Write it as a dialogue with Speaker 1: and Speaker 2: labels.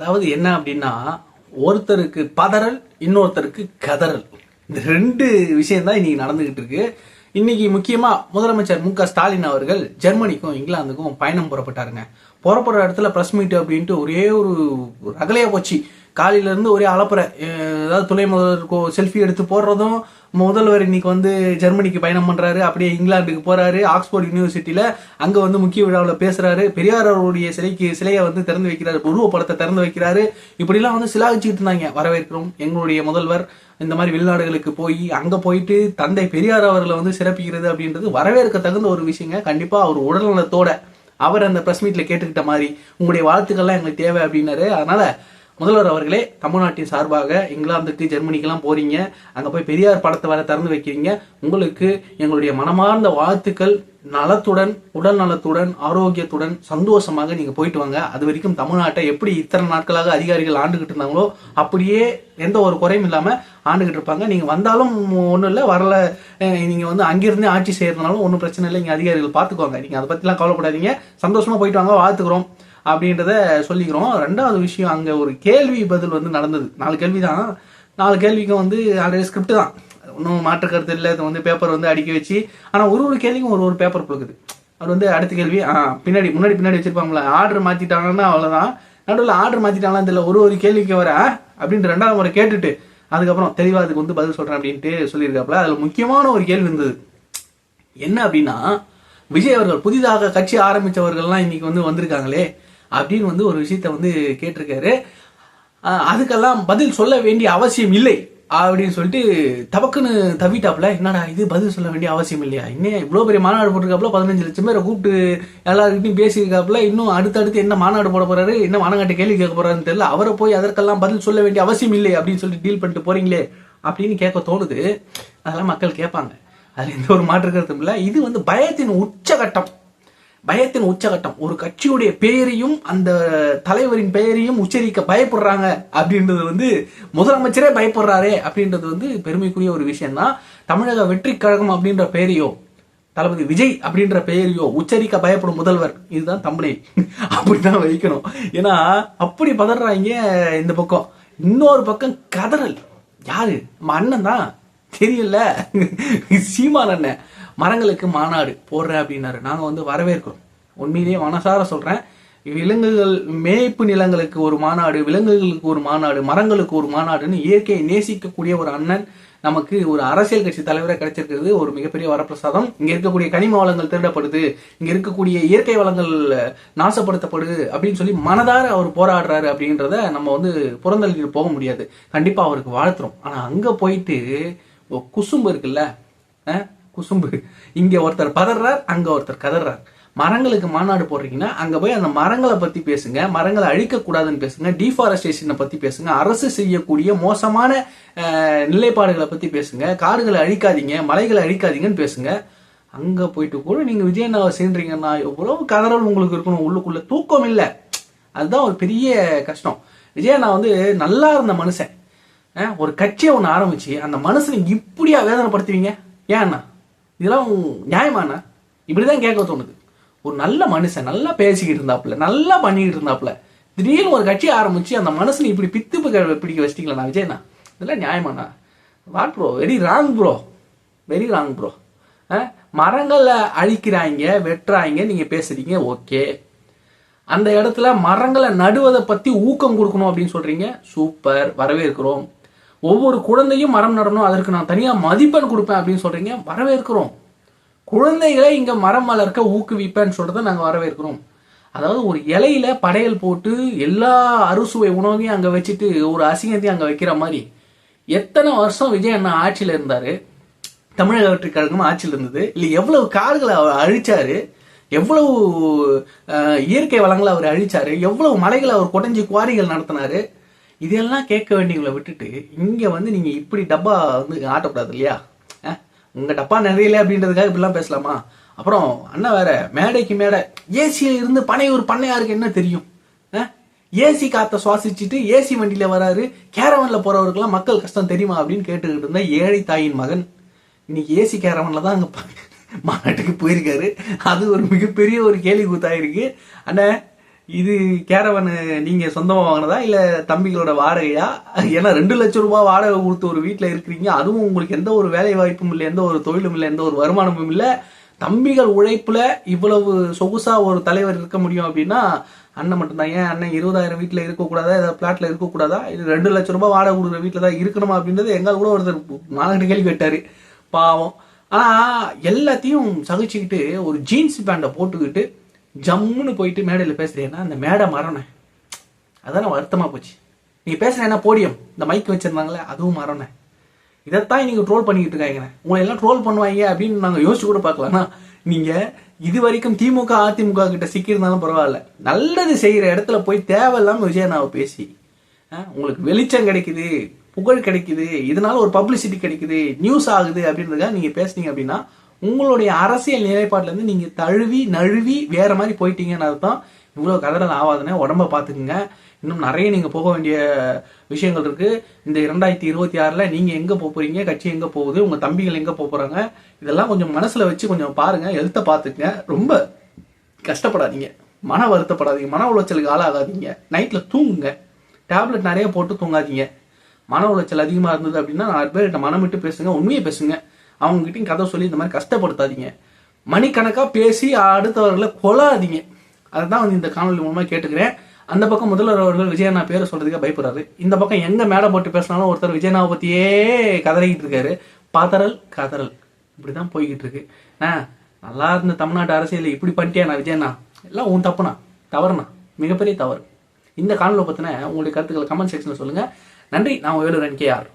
Speaker 1: அதாவது என்ன அப்படின்னா ஒருத்தருக்கு பதறல் இன்னொருத்தருக்கு கதறல். இந்த ரெண்டு விஷயம் தான் இன்னைக்கு நடந்துகிட்டு இருக்கு. இன்னைக்கு முக்கியமா முதலமைச்சர் மு க ஸ்டாலின் அவர்கள் ஜெர்மனிக்கும் இங்கிலாந்துக்கும் பயணம் புறப்பட்டாருங்க. புறப்படுற இடத்துல பிரஸ் மீட் அப்படின்ட்டு ஒரே ஒரு ரகலையா போச்சு. காலையில இருந்து ஒரே அலப்புற. ஏதாவது துணை முதல்வர் செல்ஃபி எடுத்து போடுறதும் முதல்வர் இன்னைக்கு வந்து ஜெர்மனிக்கு பயணம் பண்றாரு அப்படியே இங்கிலாந்துக்கு போறாரு ஆக்ஸ்போர்ட் யூனிவர்சிட்டியில அங்க வந்து முக்கிய விழாவில் பேசுறாரு பெரியார் அவருடைய சிலைக்கு சிலையை வந்து திறந்து வைக்கிறாரு உருவப்படத்தை திறந்து வைக்கிறாரு. இப்படிலாம் வந்து சிலாகிச்சுட்டு இருந்தாங்க. வரவேற்கிறோம். எங்களுடைய முதல்வர் இந்த மாதிரி வெளிநாடுகளுக்கு போய் அங்க போயிட்டு தந்தை பெரியார் அவர்களை வந்து சிறப்பிக்கிறது அப்படின்றது வரவேற்க தகுந்த ஒரு விஷயங்க. கண்டிப்பா அவர் உடல்நலத்தோட அவர் அந்த பிரஸ் மீட்ல கேட்டுக்கிட்ட மாதிரி உங்களுடைய வாழ்த்துக்கள்லாம் எங்களுக்கு தேவை அப்படின்னாரு. அதனால முதல்வர் அவர்களே தமிழ்நாட்டின் சார்பாக இங்கிலாந்துக்கு ஜெர்மனிக்கெல்லாம் போறீங்க. அங்க போய் பெரியார் படத்தை வர திறந்து வைக்கிறீங்க. உங்களுக்கு எங்களுடைய மனமார்ந்த வாழ்த்துக்கள் நலத்துடன் உடல் நலத்துடன் ஆரோக்கியத்துடன் சந்தோஷமாக நீங்க போயிட்டு வாங்க. அது வரைக்கும் தமிழ்நாட்டை எப்படி இத்தனை நாட்களாக அதிகாரிகள் ஆண்டுகிட்டு இருந்தாங்களோ அப்படியே எந்த ஒரு குறையும் இல்லாம ஆண்டுகிட்டு இருப்பாங்க. நீங்க வந்தாலும் ஒன்றும் இல்லை வரல நீங்கள் நீங்க வந்து அங்கிருந்தே ஆட்சி செய்யறதுனாலும் ஒன்றும் பிரச்சனை இல்லை. இங்க அதிகாரிகள் பார்த்துக்குவாங்க நீங்க அதை பத்திலாம் கவலைப்படாதீங்க. சந்தோஷமா போயிட்டு வாங்க. வாழ்த்துக்கிறோம். அப்படின்றத சொல்லிக்கிறோம். ரெண்டாவது விஷயம் அங்கே ஒரு கேள்வி பதில் வந்து நடந்தது. நாலு கேள்வி தான் நாலு கேள்விக்கும் வந்து ஆல்ரெடி ஸ்கிரிப்ட் தான். ஒன்றும் மாற்று கருத்து இல்லை. இது வந்து பேப்பர் வந்து அடிக்க வச்சு ஆனால் ஒரு ஒரு கேள்விக்கும் ஒரு ஒரு பேப்பர் கொடுக்குது. அது வந்து அடுத்த கேள்வி. ஆ பின்னாடி முன்னாடி பின்னாடி வச்சிருப்பாங்களா ஆர்டர் மாற்றிட்டாங்கன்னா அவ்வளோதான் நடுவில் ஆர்டர் மாற்றிட்டாங்களா தெரியல. ஒரு ஒரு கேள்விக்கு வர அப்படின்ட்டு ரெண்டாவது முறை கேட்டுட்டு அதுக்கப்புறம் தெளிவாக அதுக்கு வந்து பதில் சொல்கிறேன் அப்படின்ட்டு சொல்லியிருக்காப்புல. அதில் முக்கியமான ஒரு கேள்வி இருந்தது. என்ன அப்படின்னா விஜய் அவர்கள் புதிதாக கட்சி ஆரம்பித்தவர்கள்லாம் இன்னைக்கு வந்து வந்திருக்காங்களே. அப்படின்னு வந்து ஒரு விஷயத்த வந்து கேட்டிருக்காரு. அதுக்கெல்லாம் பதில் சொல்ல வேண்டிய அவசியம் இல்லை அப்படின்னு சொல்லிட்டு தபக்குன்னு தவிட்டாப்புல என்னடா இது பதில் சொல்ல வேண்டிய அவசியம் இல்லையா? இன்னும் இவ்வளோ பெரிய மாநாடு போட்டிருக்காப்புல பதினஞ்சு லட்சம் பேரை கூப்பிட்டு எல்லாருக்கிட்டையும் பேசியிருக்காப்புல இன்னும் அடுத்தடுத்து என்ன மாநாடு போட போறாரு என்ன மாநாட்டு கேள்வி கேட்க போறாருன்னு தெரியல. அவரை போய் அதற்கெல்லாம் பதில் சொல்ல வேண்டிய அவசியம் இல்லை அப்படின்னு சொல்லிட்டு டீல் பண்ணிட்டு போறீங்களே அப்படின்னு கேட்க தோணுது. அதெல்லாம் மக்கள் கேட்பாங்க. அதுல எந்த ஒரு மாற்று கருத்தும் இல்லை. இது வந்து பயத்தின் உச்சகட்டம். பயத்தின் உச்சகட்டம். ஒரு கட்சியுடைய பெயரையும் அந்த தலைவரின் பெயரையும் உச்சரிக்க பயப்படுறாங்க அப்படின்றது வந்து முதலமைச்சரே பயப்படுறாரே அப்படின்றது வந்து பெருமைக்குரிய ஒரு விஷயம்தான் தமிழக வெற்றி கழகம் அப்படின்ற பெயரையோ தளபதி விஜய் அப்படின்ற பெயரையோ உச்சரிக்க பயப்படும் முதல்வர். இதுதான் தமிழை அப்படிதான் வைக்கணும். ஏன்னா அப்படி பதறாங்க இந்த பக்கம். இன்னொரு பக்கம் கதறல். யாரு? நம்ம அண்ணன் தான் தெரியல. சீமான் அண்ணன். மரங்களுக்கு மாநாடு போடுறேன் அப்படின்னாரு. நாங்கள் வந்து வரவேற்கிறோம். உண்மையிலேயே மனசார சொல்கிறேன் விலங்குகள் மேய்ப்பு நிலங்களுக்கு ஒரு மாநாடு விலங்குகளுக்கு ஒரு மாநாடு மரங்களுக்கு ஒரு மாநாடுன்னு இயற்கையை நேசிக்கக்கூடிய ஒரு அண்ணன் நமக்கு ஒரு அரசியல் கட்சி தலைவரை கிடைச்சிருக்கிறது. ஒரு மிகப்பெரிய வரப்பிரசாதம். இங்கே இருக்கக்கூடிய கனிம வளங்கள் திருடப்படுது. இங்கே இருக்கக்கூடிய இயற்கை வளங்கள் நாசப்படுத்தப்படுது அப்படின்னு சொல்லி மனதார அவர் போராடுறாரு அப்படின்றத நம்ம வந்து புறந்தள்ளிட்டு போக முடியாது. கண்டிப்பாக அவருக்கு வாழ்த்துறோம். ஆனால் அங்கே போயிட்டு குசும்பு இருக்குல்ல குசும்பு. இங்கே ஒருத்தர் பதறார் அங்கே ஒருத்தர் கதறார். மரங்களுக்கு மாநாடு போடுறீங்கன்னா அங்கே போய் அந்த மரங்களை பற்றி பேசுங்க மரங்களை அழிக்கக்கூடாதுன்னு பேசுங்க டீஃபாரஸ்டேஷனை பற்றி பேசுங்க அரசு செய்யக்கூடிய மோசமான நிலைப்பாடுகளை பற்றி பேசுங்க காடுகளை அழிக்காதீங்க மலைகளை அழிக்காதீங்கன்னு பேசுங்க. அங்கே போயிட்டு கூட நீங்கள் விஜயண்ணாவை சேர்றீங்கன்னா எவ்வளவு கதறல் உங்களுக்கு இருக்கணும் உள்ளுக்குள்ள தூக்கம் இல்லை. அதுதான் ஒரு பெரிய கஷ்டம். விஜயண்ணா வந்து நல்லா இருந்த மனுஷன். ஒரு கட்சியை ஒன்று ஆரம்பிச்சு அந்த மனுஷனை இப்படியா வேதனைப்படுத்துவீங்க? ஏன்னா இதெல்லாம் நியாயமாண்ணா? இப்படிதான் கேட்க தோணுது. ஒரு நல்ல மனுஷன் நல்லா பேசிக்கிட்டு இருந்தாப்புல நல்லா பண்ணிக்கிட்டு இருந்தாப்புல திடீர்னு ஒரு கட்சி ஆரம்பிச்சு அந்த மனுஷனை இப்படி பித்து பிடிக்க வச்சிட்டீங்களா விஜய்ண்ணா? இதெல்லாம் நியாயமாண்ணா. What bro very wrong bro very wrong bro மரங்களை அழிக்கிறாங்க வெட்டுறாங்க நீங்கள் பேசுறீங்க ஓகே அந்த இடத்துல மரங்களை நடுவதை பற்றி ஊக்கம் கொடுக்கணும் அப்படின்னு சொல்கிறீங்க சூப்பர் வரவேற்கிறோம். ஒவ்வொரு குழந்தையும் மரம் நடணும் அதற்கு நான் தனியாக மதிப்பெண் கொடுப்பேன் அப்படின்னு சொல்கிறீங்க வரவேற்கிறோம். குழந்தைகளை இங்கே மரம் வளர்க்க ஊக்குவிப்பேன்னு சொல்கிறத நாங்கள் வரவேற்கிறோம். அதாவது ஒரு இலையில படையல் போட்டு எல்லா அறுசுவை உணவையும் அங்கே வச்சுட்டு ஒரு அசிங்கத்தையும் அங்கே வைக்கிற மாதிரி. எத்தனை வருஷம் விஜய் அண்ணா ஆட்சியில் இருந்தார்? தமிழக வெற்றி கழகம் ஆட்சியில் இருந்தது. இல்லை எவ்வளவு காடுகளை அவர் அழிச்சாரு? எவ்வளவு இயற்கை வளங்களை அவர் அழிச்சாரு? எவ்வளவு மலைகளை அவர் குடைஞ்சி குவாரிகள் நடத்தினாரு? இதெல்லாம் கேட்க வேண்டியவங்களை விட்டுட்டு இங்கே வந்து நீங்கள் இப்படி டப்பா வந்து ஆட்டக்கூடாது இல்லையா உங்கள் டப்பா நிறையல அப்படின்றதுக்காக இப்படிலாம் பேசலாமா? அப்புறம் அண்ணா வேற மேடைக்கு மேடை ஏசியில் இருந்து பனையூர் பண்ணையாருக்கு என்ன தெரியும்? ஏசி காற்றை சுவாசிச்சுட்டு ஏசி வண்டியில் வராரு கேரவனில் போகிறவருக்கெல்லாம் மக்கள் கஷ்டம் தெரியுமா அப்படின்னு கேட்டுக்கிட்டு இருந்த ஏழை தாயின் மகன். இன்னைக்கு ஏசி கேரவனில் தான் அங்கே மாநாட்டுக்கு போயிருக்காரு. அது ஒரு மிகப்பெரிய ஒரு கேள்வி கூத்தாயிருக்கு அண்ணா இது கேரவனு நீங்க சொந்தமா வாங்கினதா இல்ல தம்பிகளோட வாடகையா? ஏன்னா ரெண்டு லட்சம் ரூபாய் வாடகை கொடுத்து ஒரு வீட்டுல இருக்கிறீங்க. அதுவும் உங்களுக்கு எந்த ஒரு வேலை வாய்ப்பும் இல்லை எந்த ஒரு தொழிலும் இல்லை எந்த ஒரு வருமானமும் இல்லை. தம்பிகள் உழைப்புல இவ்வளவு சொகுசா ஒரு தலைவர் இருக்க முடியும் அப்படின்னா அண்ணன் மட்டும்தான். ஏன் அண்ணன் இருபதாயிரம் வீட்டில் இருக்கக்கூடாதா? ஏதாவது பிளாட்ல இருக்கக்கூடாதா? இது ரெண்டு லட்சம் ரூபாய் வாடகை கொடுக்குற வீட்டில் தான் இருக்கணுமா அப்படின்றது எங்கால் கூட ஒருத்தர் நாலு கேள்வி கேட்டார். பாவம். ஆனால் எல்லாத்தையும் சகிச்சுக்கிட்டு ஒரு ஜீன்ஸ் பேண்டை போட்டுக்கிட்டு ஜம்முன்னு போயிட்டு மேடையில் பேசுறீங்கன்னா அந்த மேடை மரணம் அதான வருத்தமா போச்சு. நீங்க என்ன போடியம்? இந்த மைக் வச்சுருந்தாங்களே அதுவும் மரணம் இதைத்தான் நீங்கள் ட்ரோல் பண்ணிக்கிட்டு இருக்காங்க உங்களை எல்லாம் ட்ரோல் பண்ணுவாங்க அப்படின்னு நாங்க யோசிச்சு கூட பார்க்கலாம்னா நீங்க இது வரைக்கும் திமுக அதிமுக கிட்ட சிக்கியிருந்தாலும் பரவாயில்ல. நல்லது செய்கிற இடத்துல போய் தேவையில்லாமல் விஜயநாவை பேசி ஆ, உங்களுக்கு வெளிச்சம் கிடைக்குது புகழ் கிடைக்குது இதனால ஒரு பப்ளிசிட்டி கிடைக்குது நியூஸ் ஆகுது அப்படின்றத நீங்கள் பேசுனீங்க அப்படின்னா உங்களுடைய அரசியல் நிலைப்பாட்டிலேருந்து இருந்து தழுவி நழுவி வேற மாதிரி போயிட்டீங்கன்னு அர்த்தம். இவ்வளோ கதறல் ஆகாதுன்னு உடம்ப பார்த்துக்குங்க இன்னும் நிறைய நீங்கள் போக வேண்டிய விஷயங்கள் இருக்குது இந்த இரண்டாயிரத்தி இருபத்தி ஆறில் நீங்கள் எங்கே போக போகிறீங்க கட்சி எங்கே போகுது உங்கள் தம்பிகள் எங்கே போக போகிறாங்க இதெல்லாம் கொஞ்சம் மனசில் வச்சு கொஞ்சம் பாருங்கள் எழுத்தை பார்த்துக்குங்க ரொம்ப கஷ்டப்படாதீங்க. மன வருத்தப்படாதீங்க. மன உளைச்சலுக்கு ஆளாகாதீங்க. நைட்டில் தூங்குங்க. டேப்லெட் நிறைய போட்டு தூங்காதீங்க. மன உளைச்சல் அதிகமாக இருந்தது அப்படின்னா நாலு பேர்கிட்ட மனம் விட்டு பேசுங்க உண்மையை பேசுங்க. அவங்ககிட்டையும் கதை சொல்லி இந்த மாதிரி கஷ்டப்படுத்தாதீங்க. மணிக்கணக்காக பேசி அடுத்தவர்களை கொலாதீங்க அதுதான் வந்து இந்த காணொலி மூலமாக கேட்டுக்கிறேன். அந்த பக்கம் முதல்வர் அவர்கள் விஜயண்ணா பேரை சொல்கிறதுக்கே பயப்படுறாரு. இந்த பக்கம் எங்கே மேடை போட்டு பேசினாலும் ஒருத்தர் விஜயண்ணாவை பற்றியே கதறிக்கிட்டு இருக்காரு. பதறல் கதறல் இப்படிதான் போய்கிட்டு இருக்கு. ஆ நல்லா இருந்த தமிழ்நாட்டு அரசியல் இப்படி பண்ணிட்டியா நான் விஜயண்ணா? எல்லாம் உன் தப்புனா தவறுனா மிகப்பெரிய தவறு. இந்த காணொலி பற்றின உங்களுடைய கருத்துக்களை கமெண்ட் செக்ஷனில் சொல்லுங்கள் நன்றி. நான் வேலூர் என்கேஆர்